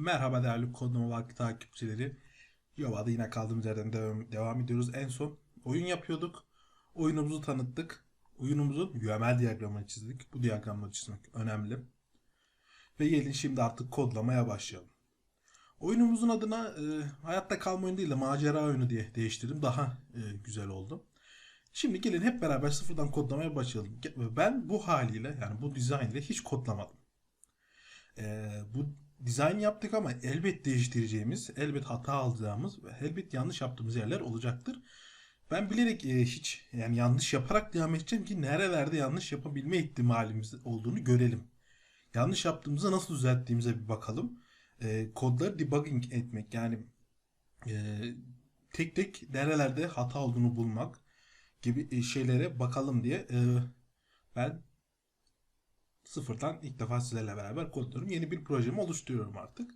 Merhaba değerli Kodlama Vakti takipçileri. Yova'da yine kaldığımız yerden devam, devam ediyoruz. En son oyun yapıyorduk. Oyunumuzu tanıttık. Oyunumuzun UML diyagramını çizdik. Bu diyagramları çizmek önemli. Ve gelin şimdi artık kodlamaya başlayalım. Oyunumuzun adına e, hayatta kalma oyunu değil de macera oyunu diye değiştirdim. Daha e, güzel oldu. Şimdi gelin hep beraber sıfırdan kodlamaya başlayalım. Ben bu haliyle yani bu dizayn ile hiç kodlamadım. E, bu dizayn yaptık ama elbet değiştireceğimiz, elbet hata alacağımız ve elbet yanlış yaptığımız yerler olacaktır. Ben bilerek e, hiç yani yanlış yaparak devam edeceğim ki nerelerde yanlış yapabilme ihtimalimiz olduğunu görelim. Yanlış yaptığımızı nasıl düzelttiğimize bir bakalım. E, kodları debugging etmek yani e, tek tek nerelerde hata olduğunu bulmak gibi e, şeylere bakalım diye e, ben sıfırdan ilk defa sizlerle beraber kodluyorum. Yeni bir projemi oluşturuyorum artık.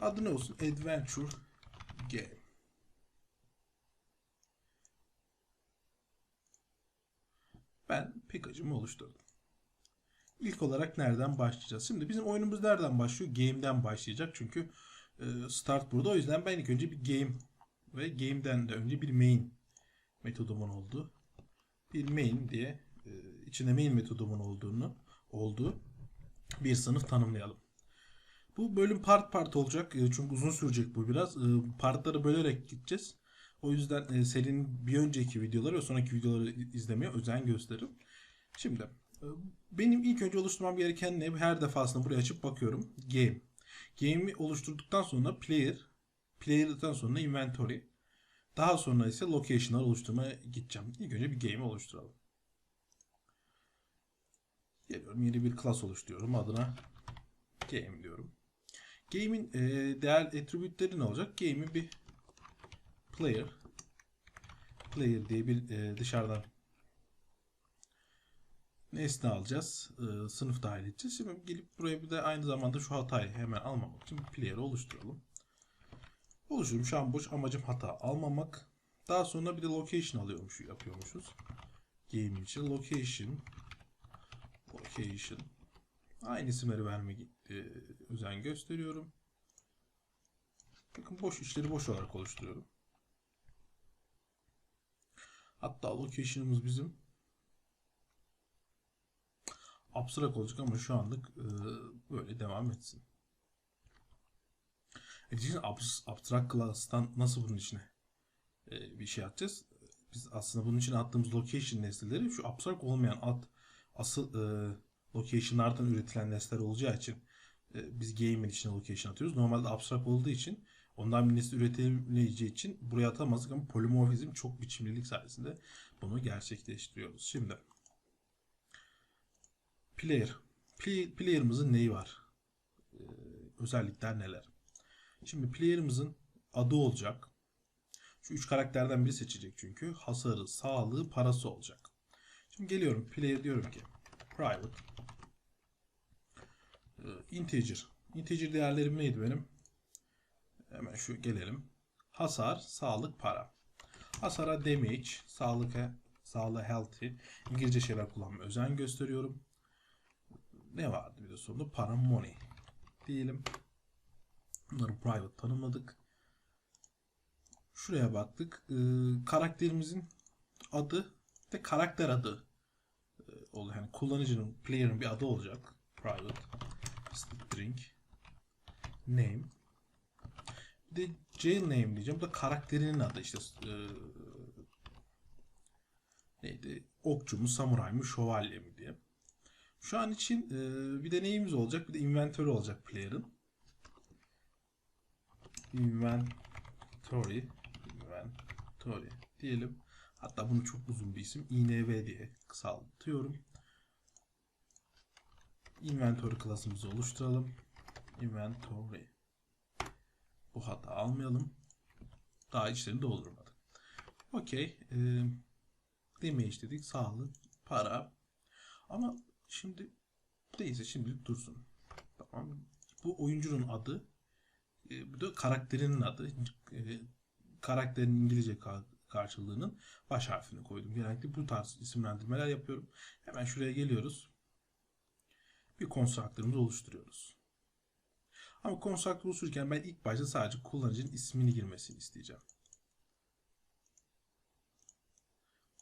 Adı ne olsun? Adventure Game. Ben package'ımı oluşturdum. İlk olarak nereden başlayacağız? Şimdi bizim oyunumuz nereden başlıyor? Game'den başlayacak. Çünkü e, start burada. O yüzden ben ilk önce bir game ve game'den de önce bir main metodumun oldu. Bir main diye e, içinde main metodumun olduğunu olduğu bir sınıf tanımlayalım. Bu bölüm part part olacak. E, çünkü uzun sürecek bu biraz. E, partları bölerek gideceğiz. O yüzden serinin bir önceki videoları ve sonraki videoları izlemeye özen gösterin. Şimdi benim ilk önce oluşturmam gereken ne? Her defasında buraya açıp bakıyorum. Game. Game'i oluşturduktan sonra player. Player'dan sonra inventory. Daha sonra ise location'lar oluşturmaya gideceğim. İlk önce bir game oluşturalım. Geliyorum yeni bir class oluşturuyorum. Adına game diyorum. Game'in e, değer attribütleri ne olacak? Game'i bir player player diye bir e, dışarıdan nesne alacağız. E, sınıf dahil edeceğiz. Şimdi gelip buraya bir de aynı zamanda şu hatayı hemen almamak için player'ı oluşturalım. Oluşturum şu an boş amacım hata almamak. Daha sonra bir de location alıyormuş yapıyormuşuz. Game için location location aynı isimleri verme e, özen gösteriyorum. Bakın boş işleri boş olarak oluşturuyorum. Hatta location'ımız bizim abstrak olacak ama şu anlık e, böyle devam etsin. Edici'nin abstract class'tan nasıl bunun içine e, bir şey atacağız? Biz aslında bunun için attığımız location nesneleri şu abstract olmayan ad asıl e, location'lardan üretilen nesneler olacağı için e, biz game'in içine location atıyoruz. Normalde abstract olduğu için ondan bir nesne üretilemeyeceği için buraya atamazdık ama polimorfizm çok biçimlilik sayesinde bunu gerçekleştiriyoruz. Şimdi player. Play, player'ımızın neyi var? Ee, özellikler neler? Şimdi player'ımızın adı olacak. Şu üç karakterden biri seçecek çünkü. Hasarı, sağlığı, parası olacak. Şimdi geliyorum player diyorum ki private ee, integer. Integer değerlerim neydi benim? Hemen şu gelelim. Hasar, sağlık, para. Hasara damage, sağlığa, sağlığı healthy. İngilizce şeyler kullanmaya özen gösteriyorum. Ne vardı bir de sonunda? Para money. Diyelim. Bunları private tanımladık. Şuraya baktık. Ee, karakterimizin adı ve karakter adı oluyor. Yani kullanıcının, player'ın bir adı olacak. Private string name bir de jail name diyeceğim. Bu da karakterinin adı işte e, neydi? Okçu mu, samuray mı, şövalye mi diye. Şu an için e, bir de neyimiz olacak? Bir de inventory olacak player'ın. Inventory inventory diyelim. Hatta bunu çok uzun bir isim inv diye kısaltıyorum. Inventory klasımızı oluşturalım. Inventory. Bu hata almayalım. Daha içlerini doldurmadık. Okey. E, damage dedik. Sağlık, para. Ama şimdi neyse şimdilik dursun. Tamam. Bu oyuncunun adı. E, bu da karakterinin adı. E, karakterin İngilizce karşılığının baş harfini koydum. Genellikle bu tarz isimlendirmeler yapıyorum. Hemen şuraya geliyoruz. bir constructor'ımızı oluşturuyoruz. Ama constructor oluştururken ben ilk başta sadece kullanıcının ismini girmesini isteyeceğim.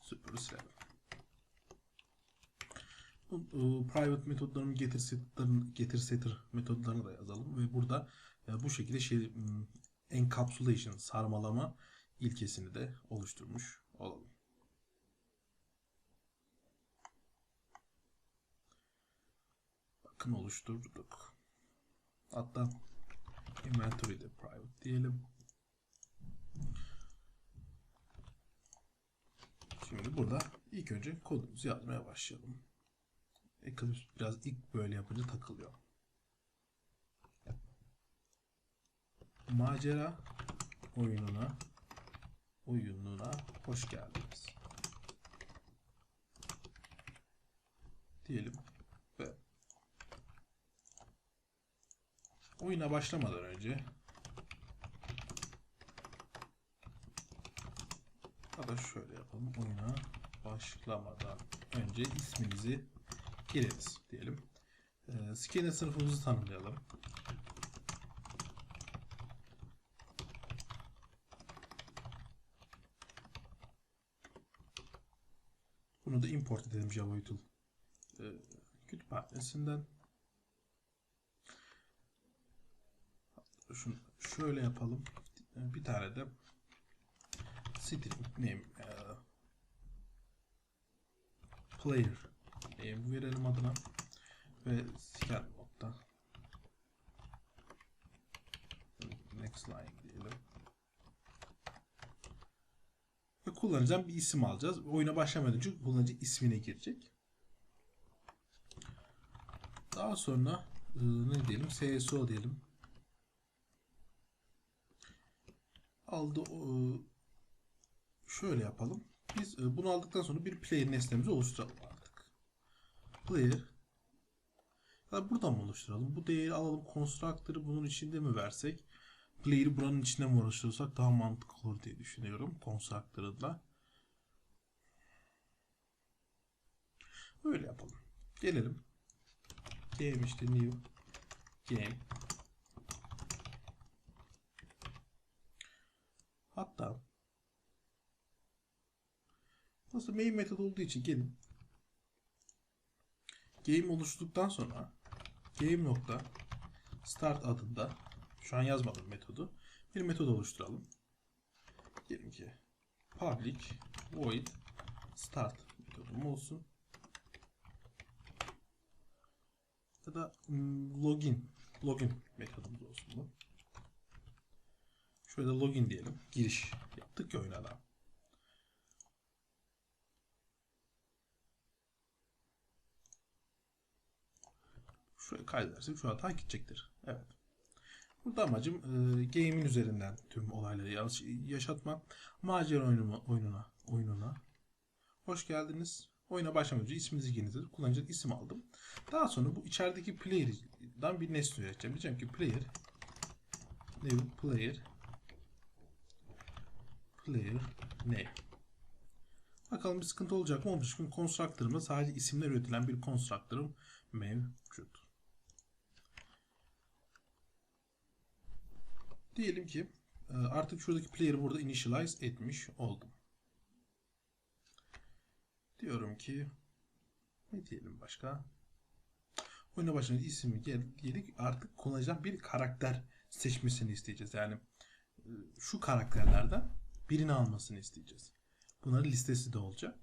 Süper silelim. Bu e, private metodlarının getir setter'ın- getir setter metodlarını da yazalım ve burada e, bu şekilde şey m, encapsulation sarmalama ilkesini de oluşturmuş olalım. Bakın oluşturduk. Hatta inventory'de private diyelim. Şimdi burada ilk önce kodumuzu yazmaya başlayalım. Eclipse biraz ilk böyle yapınca takılıyor. Macera oyununa oyununa hoş geldiniz. Diyelim ve oyuna başlamadan önce da şöyle yapalım. Oyuna başlamadan önce isminizi gireriz diyelim. Ee, Scanner sınıfımızı tanımlayalım. Bunu da import edelim Java Util ee, kütüphanesinden. Şunu şöyle yapalım. Bir tane de string name e, player name verelim adına ve scan nokta next line diyelim. Ve kullanacağım bir isim alacağız. Oyuna başlamadan önce kullanıcı ismine girecek. Daha sonra e, ne diyelim? CSO diyelim. Aldı e, şöyle yapalım. Biz e, bunu aldıktan sonra bir player nesnemizi oluşturalım artık. Player ya buradan mı oluşturalım? Bu değeri alalım. Constructor'ı bunun içinde mi versek? Player'ı buranın içinde mi oluşturursak daha mantıklı olur diye düşünüyorum. Constructor'la. Böyle yapalım. Gelelim. Game işte new game. Hatta nasıl main metod olduğu için gelin game oluşturduktan sonra game nokta start adında şu an yazmadım metodu bir metod oluşturalım. Diyelim ki public void start metodum olsun. Ya da mm, login login metodumuz olsun bu. Şöyle login diyelim. Giriş yaptık ya oyuna. Şuraya kaydedersek şu hata gidecektir. Evet. Burada amacım e, game'in üzerinden tüm olayları yaş- yaşatma. Macera oyunuma, oyununa, oyununa. Hoş geldiniz. Oyuna başlamadan önce isminizi giriniz. Kullanıcı isim aldım. Daha sonra bu içerideki player'dan bir nesne üreteceğim. Diyeceğim ki player new player player name. Bakalım bir sıkıntı olacak mı? Olmuş. Çünkü constructor'ımda sadece isimler üretilen bir constructor'ım mevcut. Diyelim ki e, artık şuradaki player'ı burada initialize etmiş oldum. Diyorum ki ne diyelim başka? Oyuna başlayınca ismi gel diyelim artık kullanıcıdan bir karakter seçmesini isteyeceğiz. Yani e, şu karakterlerden birini almasını isteyeceğiz. Bunların listesi de olacak.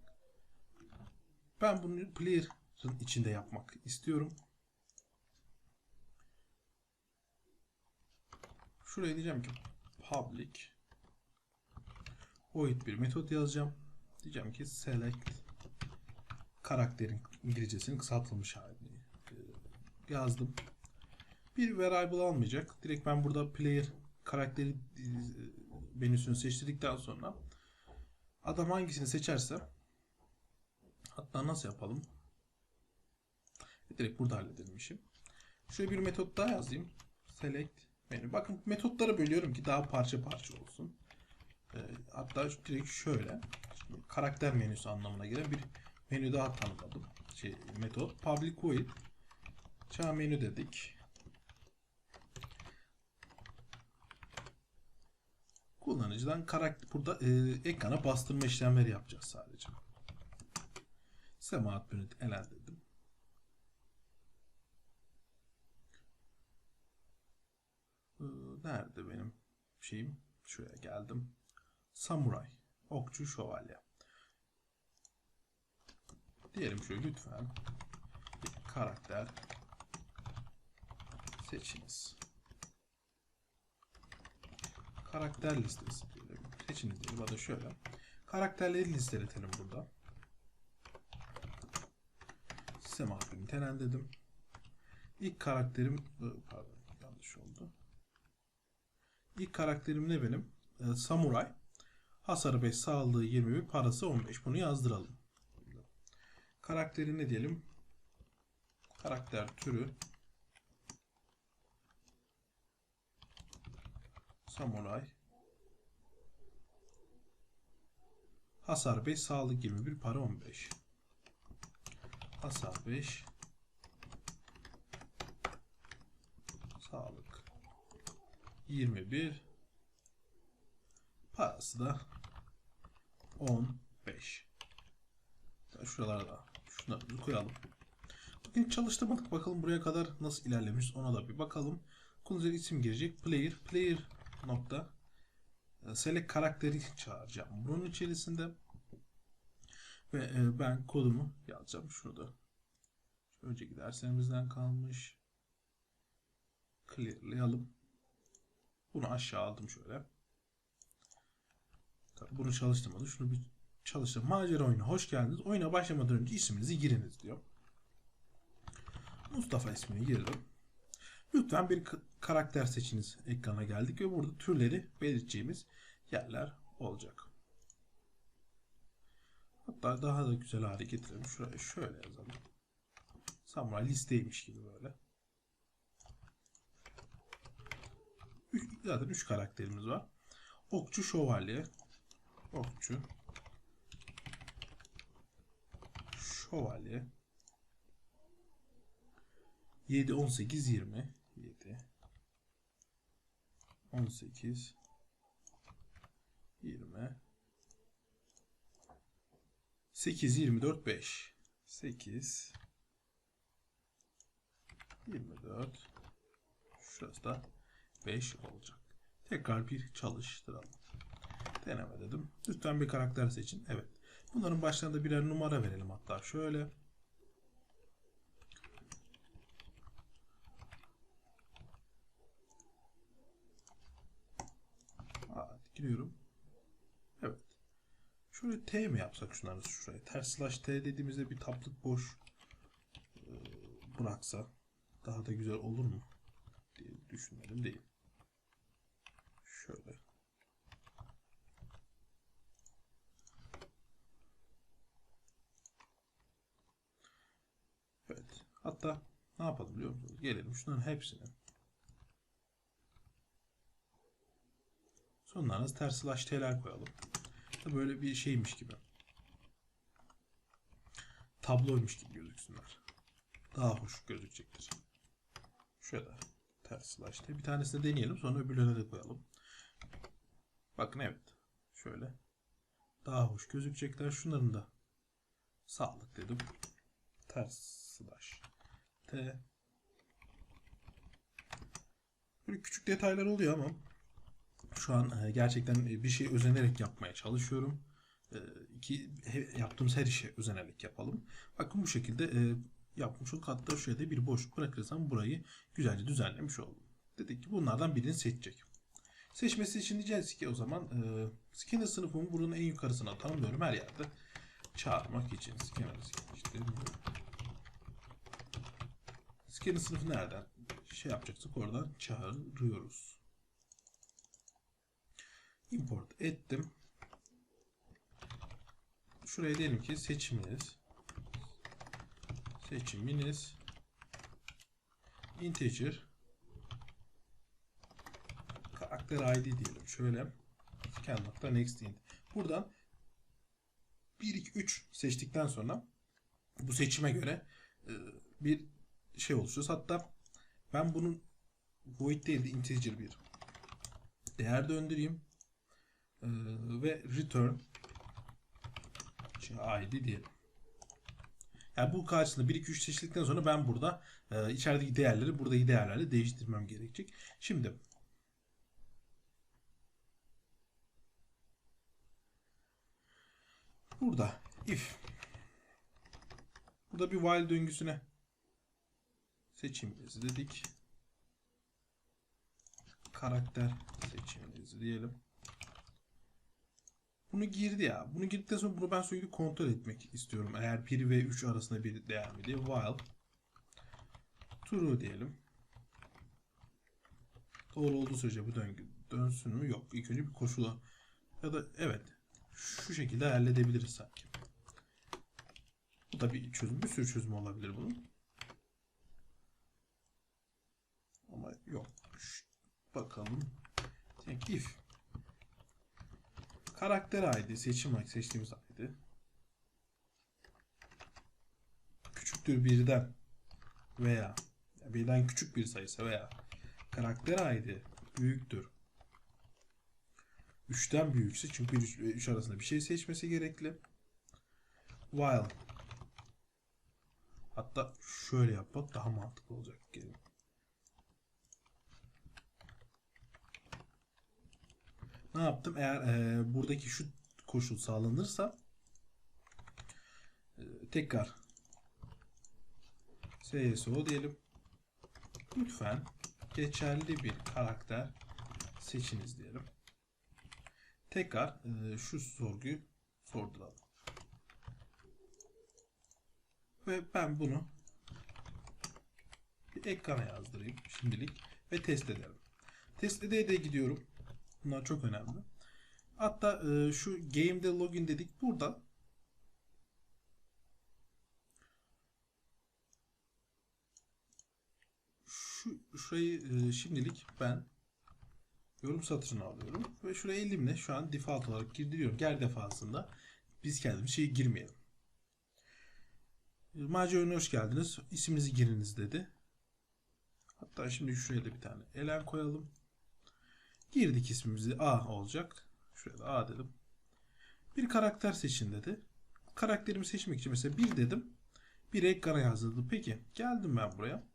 Ben bunu player'ın içinde yapmak istiyorum. Şuraya diyeceğim ki public void bir metot yazacağım. Diyeceğim ki select karakterin İngilizcesinin kısaltılmış halini e, yazdım. Bir variable almayacak. Direkt ben burada player karakteri e, menüsünü seçtirdikten sonra adam hangisini seçerse hatta nasıl yapalım? Direkt burada halledelim işi. Şöyle bir metot daha yazayım. Select menü. Bakın metotları bölüyorum ki daha parça parça olsun. Ee, hatta direkt şöyle karakter menüsü anlamına gelen bir menü daha tanımladım. Şey, metot public void Çağ menü dedik. Kullanıcıdan karakter burada e, ekrana bastırma işlemleri yapacağız sadece. Semahat Unit elen dedim. Ee, Nerede benim şeyim? Şuraya geldim. Samuray. Okçu şövalye. Diyelim şöyle lütfen. Bir karakter seçiniz. Karakter listesi diyelim. Seçiniz diyelim. Da şöyle. Karakterleri listeletelim burada. Sistem adını tenen dedim. İlk karakterim pardon yanlış oldu. İlk karakterim ne benim? Ee, Samuray. Hasarı 5, sağlığı 21, parası 15. Bunu yazdıralım. Karakteri ne diyelim? Karakter türü Samuray. Hasar 5, sağlık 21, para 15. Hasar 5. Sağlık 21. Parası da 15. Şuralara da şunları koyalım. Bugün çalıştırmadık. Bakalım buraya kadar nasıl ilerlemiş ona da bir bakalım. Kullanıcı isim girecek. Player. Player nokta. e, Select karakteri çağıracağım. Bunun içerisinde ve e, ben kodumu yazacağım. Şurada. Önceki derslerimizden kalmış. Clearlayalım. Bunu aşağı aldım şöyle. Tabii bunu çalıştırmadı. Şunu bir çalıştır. Macera oyunu hoş geldiniz. Oyuna başlamadan önce isminizi giriniz diyor. Mustafa ismini girdim. Lütfen bir karakter seçiniz ekrana geldik ve burada türleri belirteceğimiz yerler olacak. Hatta daha da güzel hale getirelim. Şuraya şöyle yazalım. Samuray listeymiş gibi böyle. Üç- zaten 3 karakterimiz var. Okçu şövalye. Okçu. Şövalye. 7, 18, 20. 7. 18. 20. 8, 24, 5. 8. 24. Şurası da 5 olacak. Tekrar bir çalıştıralım. Deneme dedim. Lütfen bir karakter seçin. Evet. Bunların başlarında birer numara verelim hatta. Şöyle. Hadi giriyorum. Evet. Şöyle T mi yapsak şunları şuraya? Ters slash T dediğimizde bir taplık boş e, bıraksa daha da güzel olur mu? diye düşünmedim değil. Şöyle. Evet. Hatta ne yapalım biliyor musunuz? Gelelim şunların hepsini. Sonlarına ters slash koyalım. Böyle bir şeymiş gibi. Tabloymuş gibi gözüksünler. Daha hoş gözükecektir. Şöyle ters slash. Bir tanesini deneyelim sonra öbürlerine de koyalım. Bakın evet. Şöyle. Daha hoş gözükecekler. Şunların da sağlık dedim. Ters slash t. Böyle küçük detaylar oluyor ama şu an e, gerçekten bir şey özenerek yapmaya çalışıyorum. E, iki, yaptığımız her işe özenerek yapalım. Bakın bu şekilde e, yapmış olduk. Hatta şuraya da bir boşluk bırakırsam burayı güzelce düzenlemiş oldum. Dedik ki bunlardan birini seçecek. Seçmesi için diyeceğiz ki o zaman e, Skinner sınıfımı buranın en yukarısına tanımlıyorum her yerde. Çağırmak için Skinner işte Skinner sınıfı nereden şey yapacaksak oradan çağırıyoruz. Import ettim. Şuraya diyelim ki seçiminiz seçiminiz integer karakter id diyelim. Şöyle scan.next int. Buradan 1 2 3 seçtikten sonra bu seçime göre e, bir şey oluşturacağız. Hatta ben bunun void değil de integer bir değer döndüreyim. Ee, ve return şey, id diyelim. Yani bu karşısında 1 2 3 seçtikten sonra ben burada e, içerideki değerleri buradaki değerlerle değiştirmem gerekecek. Şimdi burada if burada bir while döngüsüne seçimimizi dedik. Karakter seçimimizi diyelim. Bunu girdi ya. Bunu girdikten sonra bunu ben sürekli kontrol etmek istiyorum. Eğer 1 ve 3 arasında bir değer mi diye. While true diyelim. Doğru olduğu sürece bu döngü dönsün mü? Yok. İlk önce bir koşula ya da evet şu şekilde halledebiliriz sanki. Bu da bir çözüm. Bir sürü çözüm olabilir bunun. Ama yok. Bakalım. Tek if karakter ID seçim seçtiğimiz ID küçüktür birden veya birden küçük bir sayısı veya karakter ID büyüktür 3'ten büyükse çünkü 3 ve 3 arasında bir şey seçmesi gerekli. While hatta şöyle yapmak daha mantıklı olacak. Gelin. Ne yaptım? Eğer e, buradaki şu koşul sağlanırsa e, tekrar CSO diyelim. Lütfen geçerli bir karakter seçiniz diyelim. Tekrar e, şu sorguyu sorduralım. Ve ben bunu bir ekrana yazdırayım şimdilik ve test edelim. Test ede de gidiyorum. Bunlar çok önemli. Hatta e, şu game'de login dedik. Burada şu şurayı e, şimdilik ben yorum satırını alıyorum ve şuraya elimle şu an default olarak girdiriyorum. Her defasında biz kendimiz şeyi girmeyelim. Macera'ya hoş geldiniz. İsminizi giriniz dedi. Hatta şimdi şuraya da bir tane elen koyalım. Girdik ismimizi A olacak. Şuraya da A dedim. Bir karakter seçin dedi. Karakterimi seçmek için mesela 1 dedim. Bir ekrana yazıldı. Peki geldim ben buraya.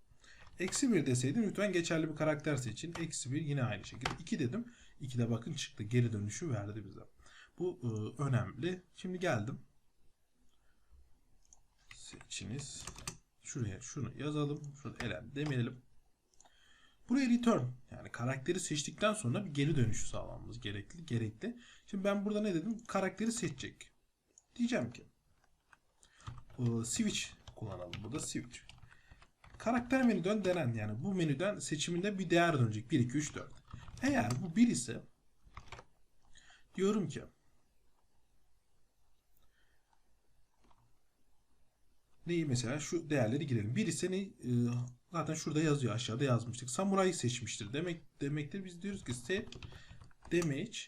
Eksi 1 deseydim lütfen geçerli bir karakter seçin. Eksi 1 yine aynı şekilde. 2 dedim. 2 de bakın çıktı. Geri dönüşü verdi bize. Bu e, önemli. Şimdi geldim. Seçiniz. Şuraya şunu yazalım. Şunu elen demeyelim. Buraya return yani karakteri seçtikten sonra bir geri dönüşü sağlamamız gerekli. gerekli. Şimdi ben burada ne dedim? Karakteri seçecek. Diyeceğim ki switch kullanalım burada switch. Karakter menüden denen yani bu menüden seçiminde bir değer dönecek. 1, 2, 3, 4. Eğer bu 1 ise diyorum ki neyi mesela şu değerleri girelim. 1 ise ne? Ee, zaten şurada yazıyor aşağıda yazmıştık. Samurai seçmiştir. Demek demektir biz diyoruz ki set damage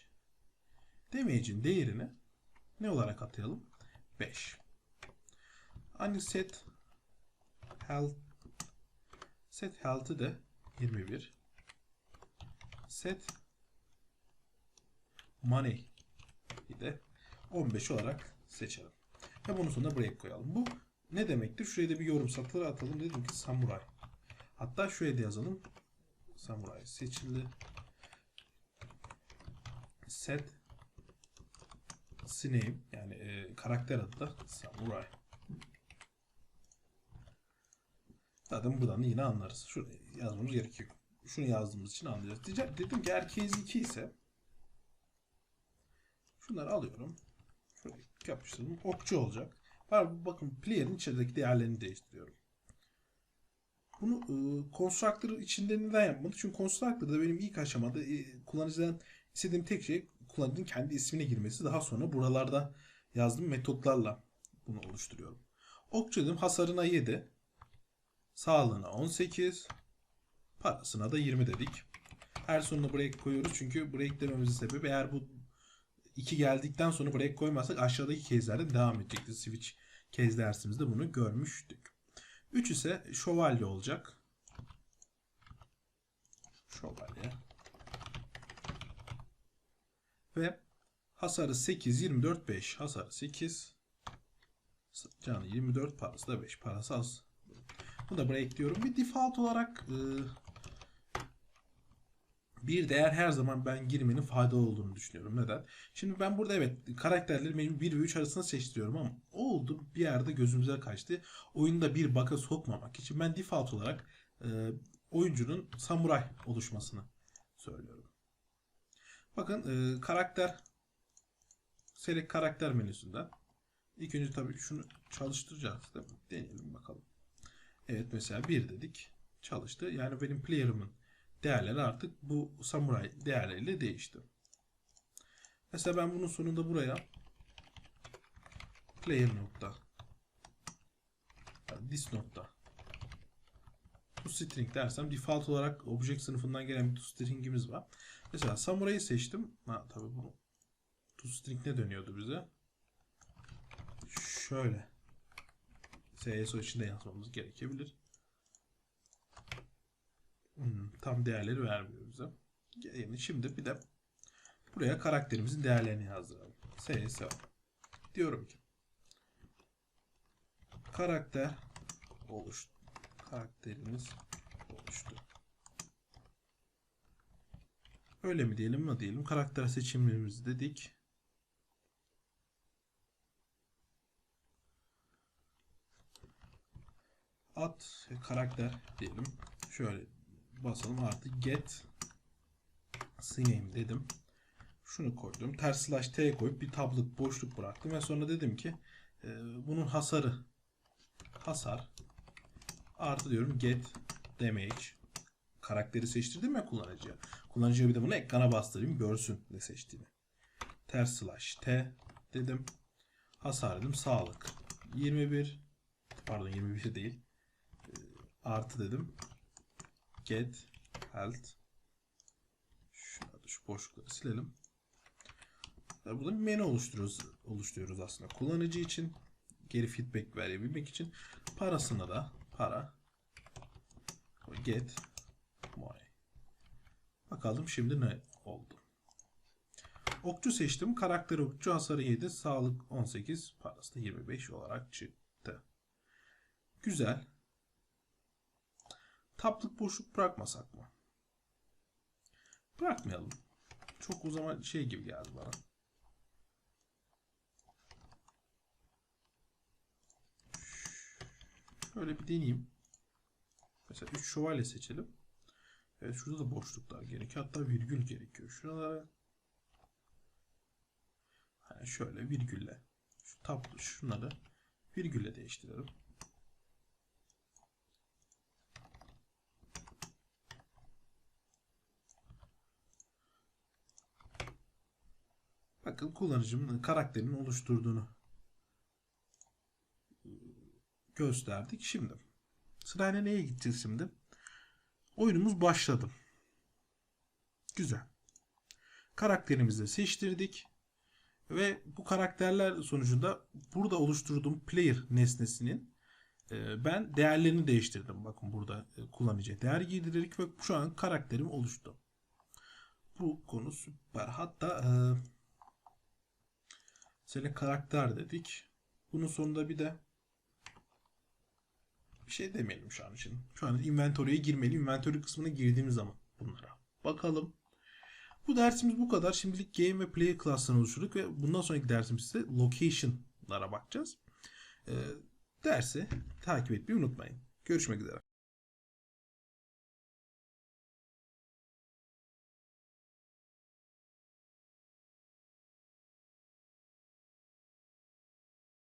damage'in değerini ne olarak atayalım? 5. Aynı set health set health'ı da 21. Set money de 15 olarak seçelim. Ve bunun sonuna break koyalım. Bu ne demektir? Şuraya da bir yorum satırı atalım. Dedim ki samuray. Hatta şuraya da yazalım. Samuray seçildi. Set name yani e, karakter adı da samuray. Zaten buradan yine anlarız. Şunu yazmamız gerekiyor. Şunu yazdığımız için anlayacağız. Diyeceğim, dedim ki case 2 ise şunları alıyorum. Şöyle yapıştırdım. Okçu olacak. Bakın player'in içerideki değerlerini değiştiriyorum. Bunu e, constructor içinde neden yapmadı? Çünkü constructor'da benim ilk aşamada e, kullanıcıdan istediğim tek şey kullanıcının kendi ismine girmesi. Daha sonra buralarda yazdığım metotlarla bunu oluşturuyorum. Okçu dedim hasarına 7. Sağlığına 18. Parasına da 20 dedik. Her sonuna break koyuyoruz. Çünkü break dememizin sebebi eğer bu 2 geldikten sonra break koymazsak aşağıdaki case'lerden devam edecekti. Switch case dersimizde bunu görmüştük. 3 ise şövalye olacak. Şövalye. Ve hasarı 8, 24, 5. Hasarı 8. Canı 24, parası da 5. Parası az. Bunu da buraya ekliyorum. Bir default olarak e, bir değer her zaman ben girmenin faydalı olduğunu düşünüyorum. Neden? Şimdi ben burada evet karakterleri benim 1 ve 3 arasında seçtiriyorum ama oldu bir yerde gözümüze kaçtı. Oyunda bir baka sokmamak için ben default olarak e, oyuncunun samuray oluşmasını söylüyorum. Bakın e, karakter select karakter menüsünden ilk önce tabii şunu çalıştıracağız değil mi? Deneyelim bakalım. Evet mesela 1 dedik. Çalıştı. Yani benim player'ımın değerleri artık bu samuray değerleriyle değişti. Mesela ben bunun sonunda buraya player nokta yani this nokta to string dersem default olarak object sınıfından gelen bir to string'imiz var. Mesela samuray'ı seçtim. Ha tabii bu to string ne dönüyordu bize? Şöyle CSO içinde yazmamız gerekebilir. Hmm, tam değerleri vermiyor bize. Yani şimdi bir de buraya karakterimizin değerlerini yazdıralım. CSO. Diyorum ki karakter oluştu. Karakterimiz oluştu. Öyle mi diyelim mi diyelim. Karakter seçimlerimizi dedik. At karakter diyelim. Şöyle basalım artı get name dedim. Şunu koydum. Ters slash t koyup bir tablık boşluk bıraktım ve sonra dedim ki e, bunun hasarı hasar artı diyorum get damage karakteri seçtirdim ya kullanıcıya. Kullanıcıya bir de bunu ekrana bastırayım görsün ne seçtiğini. Ters slash t dedim. Hasar dedim sağlık. 21 pardon 21 değil. Artı dedim get health Şurada şu boşlukları silelim. Burada bir menü oluşturuyoruz, oluşturuyoruz aslında. Kullanıcı için geri feedback verebilmek için parasına da para get money. Bakalım şimdi ne oldu. Okçu seçtim. Karakter okçu hasarı 7, sağlık 18, parası da 25 olarak çıktı. Güzel. Taplık boşluk bırakmasak mı? Bırakmayalım. Çok o zaman şey gibi geldi bana. Şöyle bir deneyeyim. Mesela 3 şövalye seçelim. Evet şurada da boşluklar gerekiyor. Hatta virgül gerekiyor. Şuralara hani şöyle virgülle şu tablo şunları virgülle değiştirelim. Bakın kullanıcımın karakterinin oluşturduğunu gösterdik. Şimdi sırayla neye gideceğiz şimdi? Oyunumuz başladı. Güzel. Karakterimizi seçtirdik. Ve bu karakterler sonucunda burada oluşturduğum player nesnesinin e, ben değerlerini değiştirdim. Bakın burada e, kullanıcıya değer girdirdik ve şu an karakterim oluştu. Bu konu süper. Hatta e, Sele karakter dedik. Bunun sonunda bir de bir şey demeyelim şu an için. Şu an inventory'e girmeli. Inventory kısmına girdiğimiz zaman bunlara bakalım. Bu dersimiz bu kadar. Şimdilik game ve player class'ını oluşturduk ve bundan sonraki dersimizde location'lara bakacağız. Ee, dersi takip etmeyi unutmayın. Görüşmek üzere.